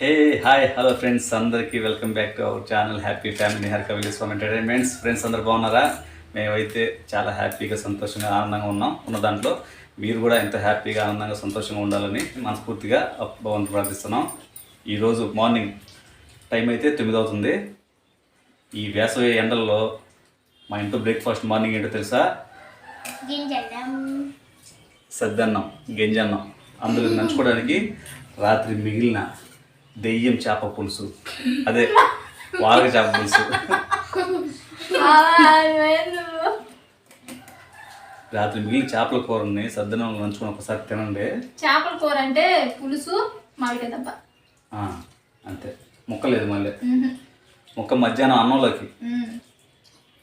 హే hi hello friends అందరికీ welcome back to our channel happy family Nihar కవిలీస్ farm entertainments friends అందరు బాగున్నారా? మేమైతే చాలా హ్యాపీగా సంతోషంగా ఆనందంగా ఉన్నాం ఉన్న దాంట్లో. మీరు కూడా ఎంత హ్యాపీగా ఆనందంగా సంతోషంగా ఉండాలని మనస్ఫూర్తిగా భగవంతు ప్రార్థిస్తున్నాం. ఈరోజు మార్నింగ్ టైం అయితే తొమ్మిది అవుతుంది. ఈ వేసవి ఎండల్లో మా ఇంట్లో బ్రేక్ఫాస్ట్ మార్నింగ్ ఏంటో తెలుసా? సద్దన్నం గింజన్నం. అందులో నంచుకోవడానికి రాత్రి మిగిలిన దెయ్యం చేప పులుసు. అదే వారగ చేప పులుసు. రాత్రి మిగిలిన చేపల కూరని సద్దన్నం నంచుకొని ఒకసారి తినండి. చేపల కూర అంటే పులుసు మామిడికాయ అంతే. ముక్క లేదు మళ్ళీ ముక్క మధ్యాహ్నం అన్నంలోకి.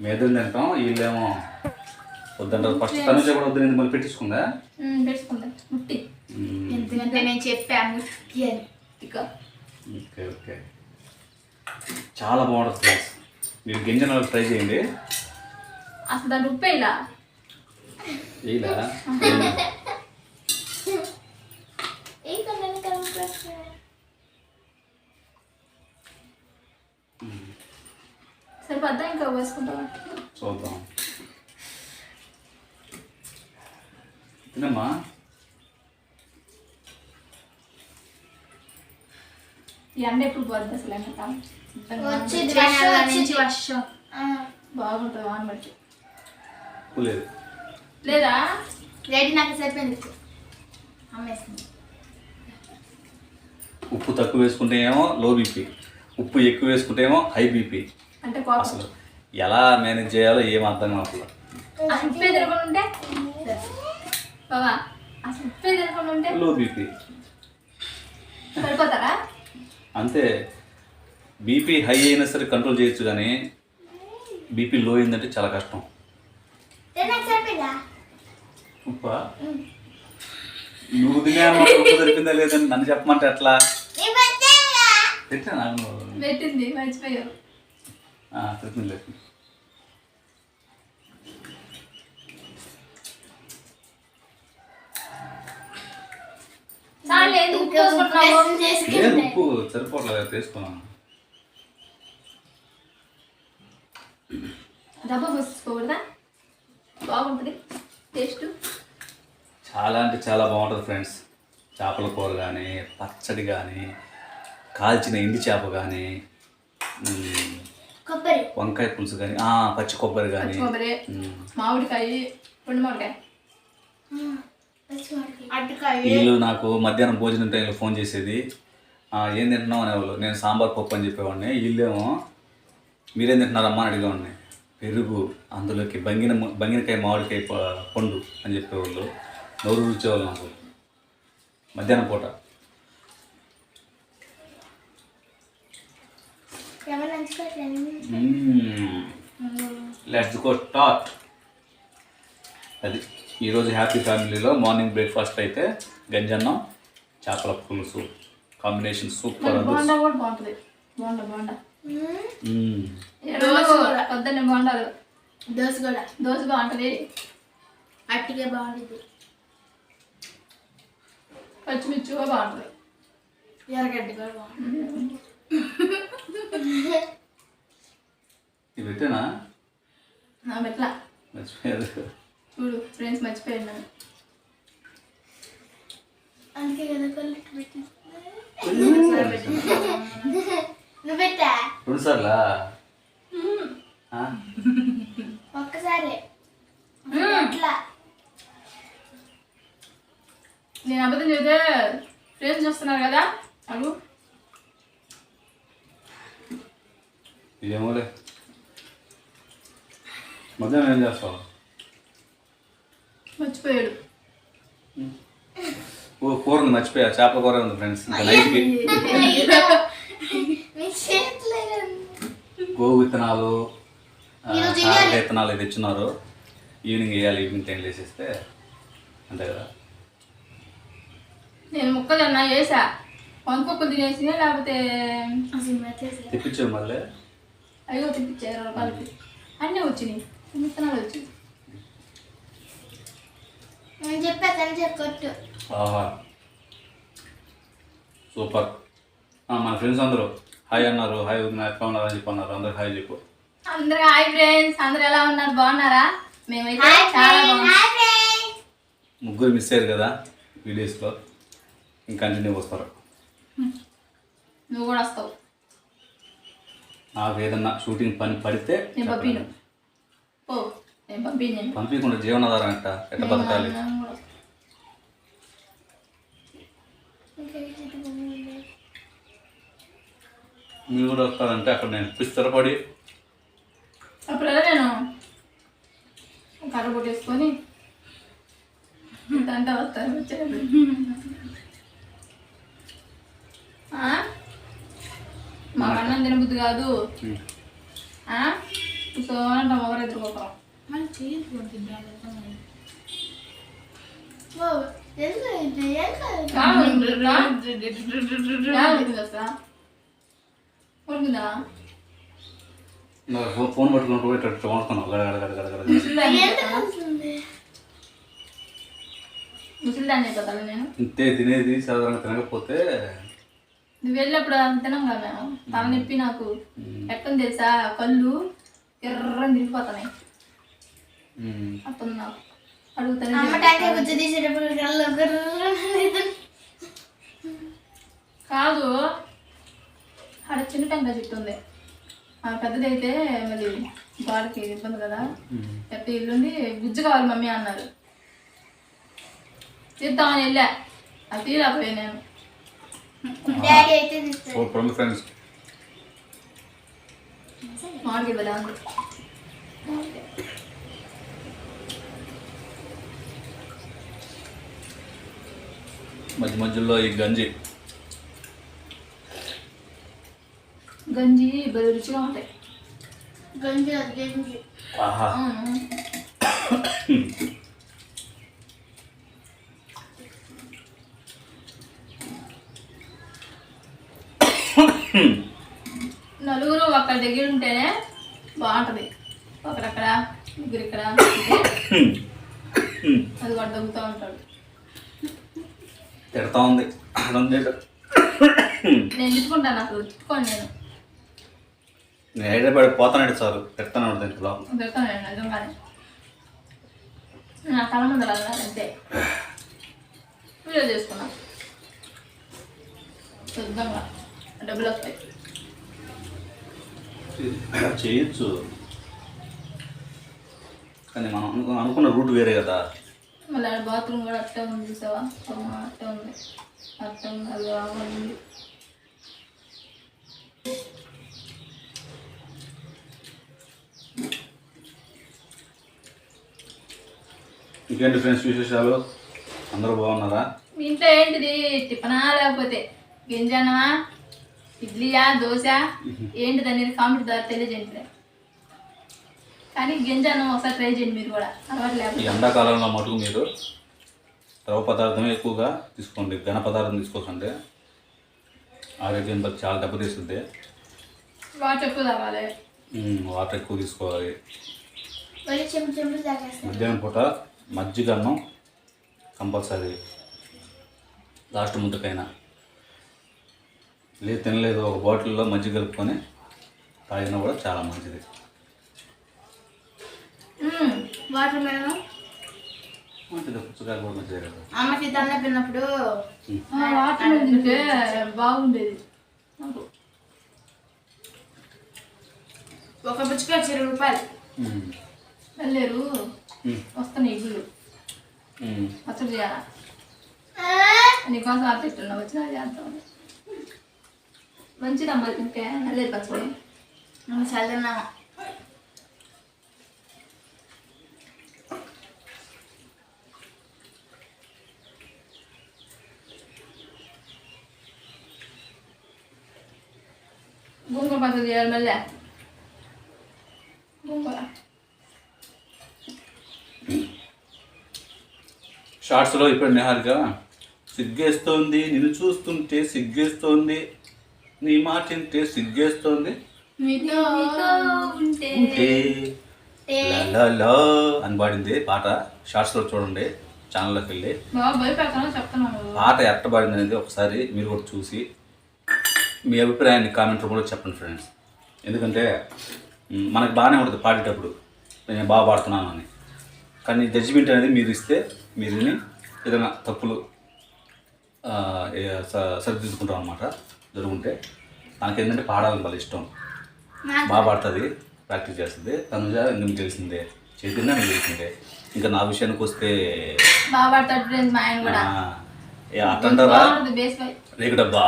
మేదలు తింటాం వీళ్ళేమో వద్దంటారు. ఫస్ట్ తనుజ కూడా వద్దు మళ్ళీ పెట్టించుకుందా? పెట్టుకుంటా. ముట్టి. నేను చెప్పా ముట్టి అని. ఇక ఓకే ఓకే. చాలా బాగుంటుంది ఫ్రెండ్స్. మీరు గింజన ట్రై చేయండి. అసలు దాని ఉప్పే ఇలా ఇలా సరిపోద్దా ఇంకా వేసుకుంటావా? చూద్దాం. తినమ్మా. ఈ ఎండ ఎప్పుడు పోద్ది అసలు ఎండ వర్షం బాగుంటుంది వాన బట్టి ఉప్పు లేదు? లేదా రెడీ నాకు సరిపోయింది అమ్మేసింది. ఉప్పు తక్కువ వేసుకుంటే ఏమో లో బీపీ ఉప్పు ఎక్కువ వేసుకుంటే ఏమో హై బీపీ అంటే అసలు ఎలా మేనేజ్ చేయాలో ఏం అర్థం కావట్లేదు. అసలు ఉప్పే తినకుండా ఉంటే? బాబా అసలు ఉప్పే తినకుండా ఉంటే? Low BP సరిపోతారా? అంతే. బీపీ హై అయినా సరే కంట్రోల్ చేయొచ్చు కానీ బీపీ లో అయిందంటే చాలా కష్టం. ఉప్ప? నువ్వు తినే ఉప్పు దొరికిందా లేదని నన్ను చెప్పమంటే ఎట్లా? నీ పెట్టేగా పెట్టా నాకు పెట్టింది మర్చిపోయావు. లేదు చాలు ఎందుకు ఉప్పు ఇంకా ఉప్పు వేసుకుంటున్నావు? వేసి లేదు చేసుకుంటే. ఉప్పు? సరిపోవట్లేదు? తీసుకున్నాను డబ్బా పోసుకోకూడదా? బాగుంటుంది. టేస్ట్ చాలా అంటే చాలా బాగుంటుంది ఫ్రెండ్స్ చేపల కూర కానీ పచ్చడి కానీ కాల్చిన ఎండి చేప కానీ కొబ్బరి. వంకాయ పులుసు కానీ పచ్చి కొబ్బరి కానీ కొబ్బరి మామిడికాయ పండు మామిడికాయ. వీళ్ళు నాకు మధ్యాహ్నం భోజనం టైంలో ఫోన్ చేసేది "ఆ, ఏం తింటున్నావు? అనేవాళ్ళు. నేను సాంబార్ పప్పు అని చెప్పేవాడిని. వీళ్ళేమో మీరేం తింటున్నారమ్మా? అని అడిగేవాడిని. పెరుగు అందులోకి బంగిన బంగినకాయ మామిడికాయ పండు అని చెప్పేవాళ్ళు. నోరు రుచేవాళ్ళు నాకు. మధ్యాహ్నం పూట. లెట్స్ గో స్టార్ట్ అది. ఈరోజు హ్యాపీ ఫ్యామిలీలో మార్నింగ్ బ్రేక్ఫాస్ట్ అయితే గంజన్నం చేపల పులుసు. కాంబినేషన్ సూపర్ పొద్దున్నే బోండాలు. దోశ కూడా. దోశ బాగుంటుంది. అట్టిగా బాగుంటుంది. పచ్చిమిర్చి కూడా బాగుంటుంది. ఎర్రగడ్డ కూడా బాగుంటుంది. ఇది పెట్టేనా నా మెట్ల. మర్చిపోయారు. చూడు ఫ్రెండ్స్ మర్చిపోయాను నన్ను. అందుకే కదా నువ్వు పెట్టా? రెండు సార్లా? ఆ? ఒక్కసారి. అట్లా. నేను అబద్ధం చెబితే ఫ్రెండ్స్ చూస్తున్నారు కదా అడు ఇదేమోలే. మధ్యాహ్నం ఏం చేస్తావు? మర్చిపోయాడు. ఓ కూర ఉంది మర్చిపోయా. చేపల కూర ఉంది ఫ్రెండ్స్. నైట్కి గోవు విత్తనాలు కాకర విత్తనాలు ఇది ఇచ్చినారు ఈవినింగ్ వేయాలి ఈవినింగ్ టైం వేసేస్తే అంతే కదా. నేను ముక్కలు అన్నా వేసా? వంకొక్కలు తినేసి లేకపోతే తెప్పించావు మళ్ళీ? అయ్యో తిప్పించారు అన్నీ వచ్చినాయి. విత్తనాలు వచ్చి నేను చెప్పా తను చెప్పొట్టు ఆహా. సూపర్. ఆ, మన ఫ్రెండ్స్ అందరూ హాయ్ అన్నారు హాయ్ వదిన ఎట్లా ఉన్నారు అని చెప్పి అన్నారు అందరు హాయ్ చెప్పు. అందరూ హాయ్ ఫ్రెండ్స్ అందరూ ఎలా ఉన్నారు? బాగున్నారా? మేమైతే చాలా బాగున్నాం. ముగ్గురు మిస్ అయ్యారు కదా వీడియోస్లో. ఇంకా కంటిన్యూ వస్తారు. నువ్వు కూడా వస్తావు. నాకు ఏదన్నా షూటింగ్ పని పడితే నేను పంపిను. ఓ నేను పంపిను. పంపించకుండా జీవనాధారం ఎట్ట ఎట్ట బతకాలి నేను కూడా వస్తా. మీరు కూడా వస్తారంటే అక్కడ నేను పిచ్చి స్థిరపడి అప్పుడల్లా నేను కర్ర కొట్టేసుకొని తంట వస్తాను ఆ? మా అన్నం తినబుద్ధి కాదు? సో అంట మొగరు ఎదురుకోకరం మనం చేయకపోతుంది ఓ ఎందుకు ఎందుకు అసలు ఉడుకుందా నాకు ఫో- ఫోన్ పట్టుకున్నప్పుడు ఇట్లా వండుకున్నావు గడ ముసలిదాన్ని నేను? ఇంతే తినేది సాధారణ తినకపోతే నువ్వు వెళ్ళినప్పుడు తినం కదా మేము. తలనొప్పి నాకు. ఎట్టని తెలుసా? కళ్ళు ఎర్రని తిరిగిపోతున్నాయి అప్పుడు నాకు అడుగుతానే కాదు. ఆడ చిన్న టెంకాయ చెట్టు ఉంది. ఆ పెద్దదైతే మళ్ళీ గోడకి ఇబ్బంది కదా. ఎట్ట ఇల్లుంది గుజ్జు కావాలి మమ్మీ అన్నారు. తీద్దామని వెళ్ళా. అది తీరాపోయా నేను. డాడీ అయితే తీస్తాడు. సూపర్ ఉంది ఫ్రెండ్స్ మామిడికి వెళ్ళా ఉంది మధ్య మధ్యలో ఈ గంజి. గంజి బలి రుచిగా ఉంటాయి. గంజి అది గంజి. ఆహా. అవును. నలుగురు ఒక్కరి దగ్గర ఉంటేనే బాగుంటుంది. ఒకరక్కడ ముగ్గురు ఇక్కడ అది కూడా దగ్గుతూ ఉంటాడు తిడతా ఉంది. నేను తిట్టుకుంటాను అసలు తిట్టుకోండి నేను. నేను హైదరాబాద్ పోతానంటే చాలు పెడతాను తిడతాను నేను నిజంగానే. నా ముందర అన్నారు అంతే. వీడియో చేసుకున్నా. శుద్ధంగా డబ్బులు వస్తాయి. చేయొచ్చు. కానీ మనం అనుకున్న అనుకున్న రూట్ వేరే కదా. మళ్ళీ బాత్రూమ్ కూడా అట్టే ఉంది చూసావా? అట్టే ఉంది. అట్టే ఉంది అది బాగుంది. ఇంకేంటి ఫ్రెండ్స్ విశేషాలు? అందరూ బాగున్నారా? మీ ఇంట్లో ఏంటిది? టిఫనా లేకపోతే గింజనమా ఇడ్లీయా? దోశ? ఏంటిది అనేది కామెంట్ ద్వారా తెలియజేయండి. కానీ గింజనం ఒకసారి ట్రై చేయండి మీరు కూడా. అలవాటు ఈ లేకపోతే ఎండాకాలంలో మటుకు మీరు ద్రవ పదార్థమే ఎక్కువగా తీసుకోండి. ఘన పదార్థం తీసుకోకండి. ఆరోగ్యం పట్ల చాలా దెబ్బతీస్తుంది. బాగా చెప్పు తాగాలి. ఉమ్, వాటర్ ఎక్కువ తీసుకోవాలి. మళ్ళీ తాగేస్తాను. మధ్యాహ్నం పూట మజ్జిగ అన్నం కంపల్సరీ. లాస్ట్ ముద్దకైనా లేదు తినలేదు. ఒక బాటిల్లో మజ్జిగ కలుపుకొని తాగినా కూడా చాలా మంచిది. వాటర్ మెలన్ మంచిది. పుచ్చకాయలు కూడా మంచిదే కదా. అమ్మకి దండ పిన్నప్పుడు ఆ వాటర్ తింటే బాగుండేది. ఒక పుచ్చుకాయ ఇరవై రూపాయలు. ఉమ్, వస్తున్నాయి ఉమ్. పచ్చడి చేయాలా నీకోసం ఆర్టిస్తున్నా వచ్చిన చేస్తాం మంచిదమ్మా తింటే నల్లేరు పచ్చడి. చల్లనా గోంగూర పచ్చడి చేయాలి మళ్ళీ. గోంగూర షార్ట్స్లో ఇప్పుడు నిహారిక సిగ్గేస్తోంది నిన్ను చూస్తుంటే సిగ్గేస్తోంది నీ మాట వింటే సిగ్గేస్తోంది. ఉంటే. ఉంటే. లా లా లా అని పాడింది పాట. షార్ట్స్లో చూడండి ఛానల్లోకి వెళ్ళి. పాట ఎట్ట పాడింది అనేది ఒకసారి మీరు కూడా చూసి మీ అభిప్రాయాన్ని కామెంట్ రూపంలో చెప్పండి ఫ్రెండ్స్ ఎందుకంటే మనకు బాగానే ఉంటుంది పాడేటప్పుడు. నేను బాగా పాడుతున్నాను అని కానీ జడ్జిమెంట్ అనేది మీరు ఇస్తే మీరు ఏదైనా తప్పులు సరిదిద్దుకుంటాం అనమాట జరుగుంటే నాకు ఏంటంటే పాడాలని వాళ్ళ ఇష్టం. బాగా పాడుతుంది ప్రాక్టీస్ చేస్తుంది. తనుజ ఇంకా మీకు తెలిసిందే చైతన్య మీకు తెలిసిందే ఇంకా నా విషయానికి వస్తే అట్టంటారా బాగుంటుంది బేస్ పై రేకుడ బా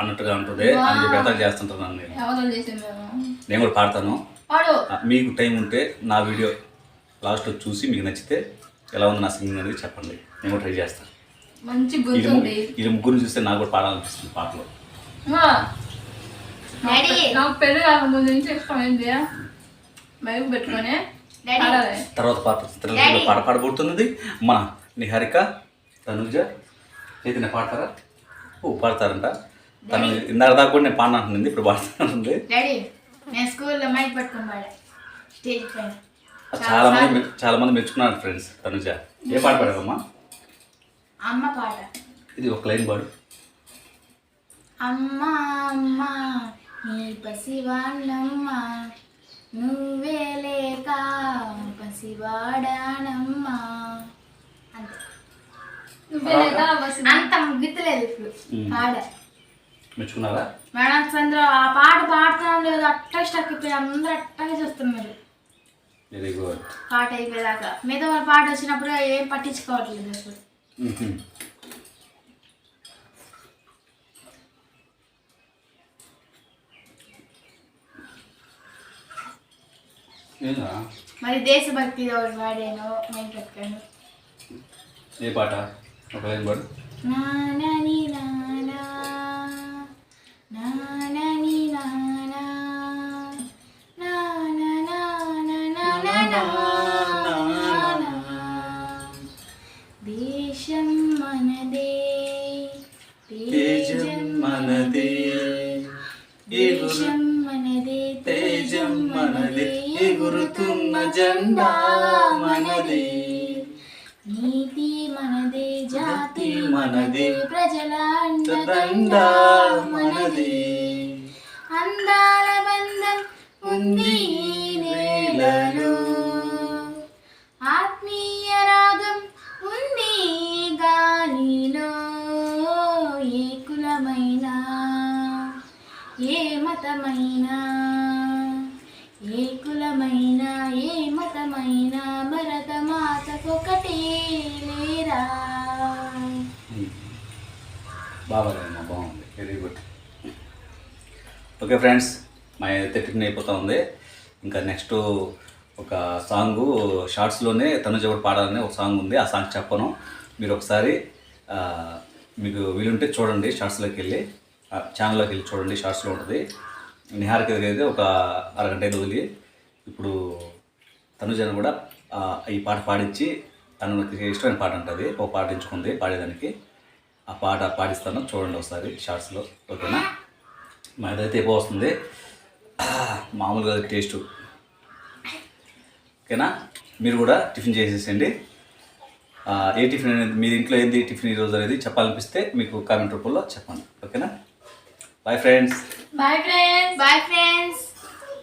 అన్నట్టుగా ఉంటుంది. అని చెప్పి ఎంత చేస్తుంటున్నాను నేను. నేను కూడా పాడతాను. మీకు టైం ఉంటే నా వీడియో లాస్ట్లో చూసి మీకు నచ్చితే ఎలా ఉంది నా సింగింగ్ అనేది చెప్పండి. నేను కూడా ట్రై చేస్తాను. మంచి ము- ఉంది. ఇది ముగ్గురు చూస్తే నాకు కూడా పాడాలనిపిస్తుంది పాటలో. డాడీ. నాకు మైక్ పెట్టుకొని. పాడాలి. తర్వాత పాట చిత్రలేఖలో డాడీ. పాట పాడబోతున్నది మన నిహారిక తనుజ. చైతన్య పాడతారా? ఓ పాడతారంట. తను ఇందాక దాకా కూడా నేను పాడిన అంటుంది ఇప్పుడు డాడీ నేను స్కూల్లో మైక్ పట్టుకొని పాడా. స్టేజ్ పైన. చాలా మంది చాలా మంది మెచ్చుకున్నారు ఫ్రెండ్స్ తనుజ. ఏ పాట పాడావమ్మా అమ్మ పాట. ఇది ఒక లైన్ పాడు. అమ్మ అమ్మ నీ పసివాణ్ణమ్మ నువ్వే లేక పసివాడానమ్మా. అంతే. గుర్తులేదు ఇప్పుడు. పాడ. మెచ్చుకున్నారా? మేడం చంద్ర ఆ పాట పాడుతున్నాం లేదు అట్టా స్టక్ అందరూ అట్టగా చూస్తున్నారు. వెరీ గుడ్ పాట అయిపోయేదాకా. మిగతా వాళ్ళ పాట వచ్చినప్పుడు ఏం పట్టించుకోవట్లేదు అసలు. ఏందా? మరి దేశభక్తి ఒకటి పాడాను నేను పెట్టాను ఏ పాట? ఒక లైన్ పాడు. నానా దేశం మనదే తేజం మనదే ఎగురుతున్న జెండా మనదే. నీతి మనదే జాతి మనదే, ప్రజల అండదండ మనదే. అందాల బంధం ఉంది మతమైనా? ఏ కులమైనా ఏ మతమైనా భరత మాతకొకటే లేరా? బాగా బాగుంది వెరీ గుడ్. ఓకే ఫ్రెండ్స్ మా అయితే అయిపోతా ఉంది ఇంకా నెక్స్ట్ ఒక సాంగ్ షార్ట్స్లోనే తనుజ చెప్పుడు పాడాలని ఒక సాంగ్ ఉంది ఆ సాంగ్ చెప్పను. మీరు ఒకసారి మీకు వీలుంటే చూడండి షార్ట్స్లోకి వెళ్ళి. ఛానల్లోకి వెళ్ళి చూడండి షార్ట్స్లో ఉంటుంది. నిహారిక అయితే ఒక అరగంట ఐదు వదిలి. ఇప్పుడు తనుజను కూడా ఈ పాట పాడించి తను నాకు ఇష్టమైన పాట ఉంటుంది. ఒక పాట ఎంచుకుంది పాడేదానికి. ఆ పాట పాడిస్తాను చూడండి ఒకసారి షార్ట్స్లో ఓకేనా? మా ఇదైతే ఎక్కువ వస్తుంది. మామూలుగా టేస్ట్ ఓకేనా? మీరు కూడా టిఫిన్ చేసేసండి ఏ టిఫిన్ అనేది మీ ఇంట్లో ఏంది టిఫిన్ ఈరోజు అనేది చెప్పాలనిపిస్తే మీకు కామెంట్ రూపంలో చెప్పండి. ఓకేనా? Bye friends bye friends bye friends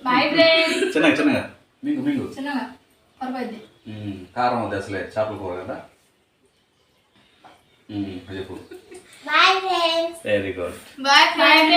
bye friends చిన్నగా చిన్నగా. మింగు మింగు. చిన్నగా. పర్వాలేదు. కారం అది అసలే. చేపల కూర కదా? చెప్పు. Bye friends very good bye friends